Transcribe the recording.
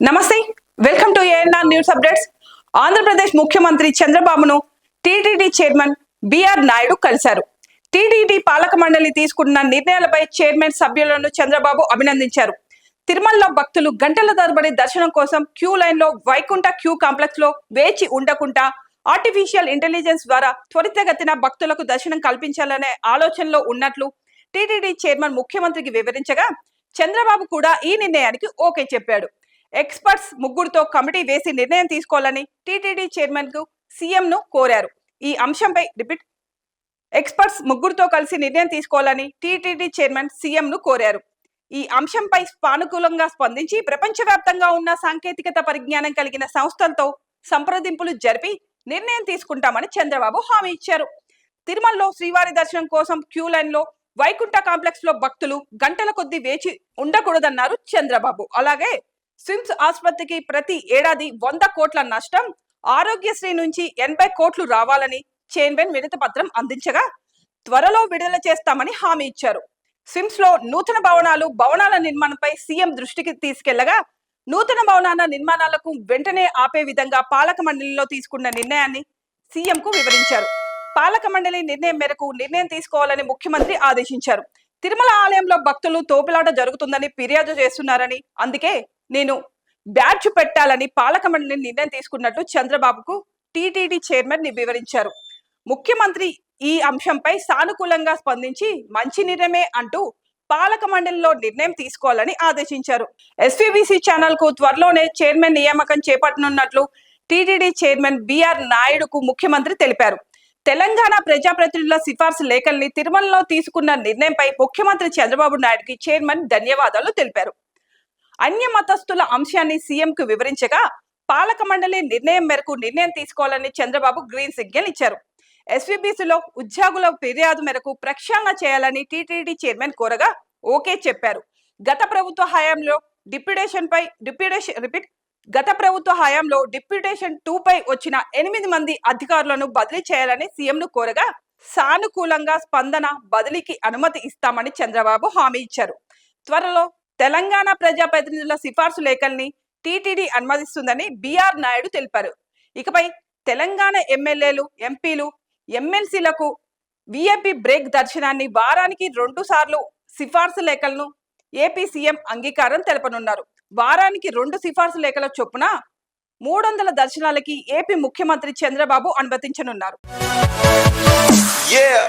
నమస్తే welcome to A N R news updates Andhra Pradesh ముఖ్యమంత్రి చంద్రబాబును టీటీడీ చైర్మన్ బిఆర్ నాయుడు కలిశారు. టీటీడీ పాలక మండలి తీసుకున్న నిర్ణయాలపై చైర్మన్ సభ్యులను చంద్రబాబు అభినందించారు. తిరుమలలో భక్తులు గంటల తరబడి దర్శనం కోసం క్యూ లైన్లో వైకుంఠ క్యూ కాంప్లెక్స్లో వేచి ఉండకుండా ఆర్టిఫిషియల్ ఇంటెలిజెన్స్ ద్వారా త్వరితగతిన భక్తులకు దర్శనం కల్పించాలనే ఆలోచనలో ఉన్నట్లు టీటీడీ చైర్మన్ ముఖ్యమంత్రికి వివరించగా చంద్రబాబు కూడా ఈ నిర్ణయానికి ఓకే చెప్పాడు. ఎక్స్పర్ట్స్ ముగ్గురుతో కమిటీ వేసి నిర్ణయం తీసుకోవాలని టీటీడీ చైర్మన్కు సీఎంను కోరారు. ఈ అంశంపై రిపీట్ ఎక్స్పర్ట్స్ ముగ్గురుతో కలిసి నిర్ణయం తీసుకోవాలని టీటీడీ చైర్మన్ సీఎంను కోరారు. ఈ అంశంపై సానుకూలంగా స్పందించి ప్రపంచవ్యాప్తంగా ఉన్న సాంకేతికత పరిజ్ఞానం కలిగిన సంస్థలతో సంప్రదింపులు జరిపి నిర్ణయం తీసుకుంటామని చంద్రబాబు హామీ ఇచ్చారు. తిరుమలలో శ్రీవారి దర్శనం కోసం క్యూ లైన్లో వైకుంఠ కాంప్లెక్స్లో భక్తులు గంటల కొద్దీ వేచి ఉండకూడదన్నారు చంద్రబాబు. అలాగే స్విమ్స్ ఆసుపత్రికి ప్రతి ఏడాది వంద కోట్ల నష్టం ఆరోగ్యశ్రీ నుంచి ఎనభై కోట్లు రావాలని చైర్మన్ విడత పత్రం అందించగా త్వరలో విడుదల చేస్తామని హామీ ఇచ్చారు. స్విమ్స్లో నూతన భవనాలు భవనాల నిర్మాణంపై సీఎం దృష్టికి తీసుకెళ్ళగా నూతన భవనాల నిర్మాణాలకు వెంటనే ఆపే విధంగా పాలక మండలిలో తీసుకున్న నిర్ణయాన్ని సీఎం కు వివరించారు. పాలక మండలి నిర్ణయం మేరకు నిర్ణయం తీసుకోవాలని ముఖ్యమంత్రి ఆదేశించారు. తిరుమల ఆలయంలో భక్తులు తోపులాట జరుగుతుందని ఫిర్యాదు చేస్తున్నారని అందుకే నేను బ్యాడ్జ్ పెట్టాలని పాలక మండలి నిర్ణయం తీసుకున్నట్లు చంద్రబాబుకు టీటీడీ చైర్మన్ని వివరించారు. ముఖ్యమంత్రి ఈ అంశంపై సానుకూలంగా స్పందించి మంచి నిర్ణయమే అంటూ పాలక మండలిలో నిర్ణయం తీసుకోవాలని ఆదేశించారు. ఎస్వీబీసీ ఛానల్కు త్వరలోనే చైర్మన్ నియామకం చేపట్టనున్నట్లు టీటీడీ చైర్మన్ బిఆర్ నాయుడుకు ముఖ్యమంత్రి తెలిపారు. తెలంగాణ ప్రజాప్రతినిధుల సిఫార్సు లేఖల్ని తిరుమలలో తీసుకున్న నిర్ణయంపై ముఖ్యమంత్రి చంద్రబాబు నాయుడుకి చైర్మన్ ధన్యవాదాలు తెలిపారు. అన్య మతస్థుల అంశాన్ని సీఎంకు వివరించగా పాలక మండలి నిర్ణయం మేరకు నిర్ణయం తీసుకోవాలని చంద్రబాబు గ్రీన్ సిగ్నల్ ఇచ్చారు. ఎస్వీబీసీలో ఉద్యోగుల ఫిర్యాదు మేరకు ప్రక్షాళన చేయాలని టీటీడీ చైర్మన్ కోరగా ఓకే చెప్పారు. గత ప్రభుత్వ హయాంలో డిప్యుటేషన్ పై డిప్యుటేషన్ రిపీట్ గత ప్రభుత్వ హయాంలో డిప్యుటేషన్ టూ పై వచ్చిన ఎనిమిది మంది అధికారులను బదిలీ చేయాలని సీఎంను కోరగా సానుకూలంగా స్పందన బదిలీకి అనుమతి ఇస్తామని చంద్రబాబు హామీ ఇచ్చారు. త్వరలో తెలంగాణ ప్రజాప్రతినిధుల సిఫార్సు లేఖల్ని టీటీడీ అనుమతిస్తుందని బీఆర్ నాయుడు తెలిపారు. ఇకపై తెలంగాణ ఎమ్మెల్యేలు ఎంపీలు ఎమ్మెల్సీలకు విఐపి బ్రేక్ దర్శనాన్ని వారానికి రెండు సార్లు సిఫార్సు లేఖలను ఏపీ సీఎం అంగీకారం తెలపనున్నారు. వారానికి రెండు సిఫార్సు లేఖల చొప్పున మూడు వందల దర్శనాలకి ఏపీ ముఖ్యమంత్రి చంద్రబాబు అనుమతించనున్నారు. Yeah.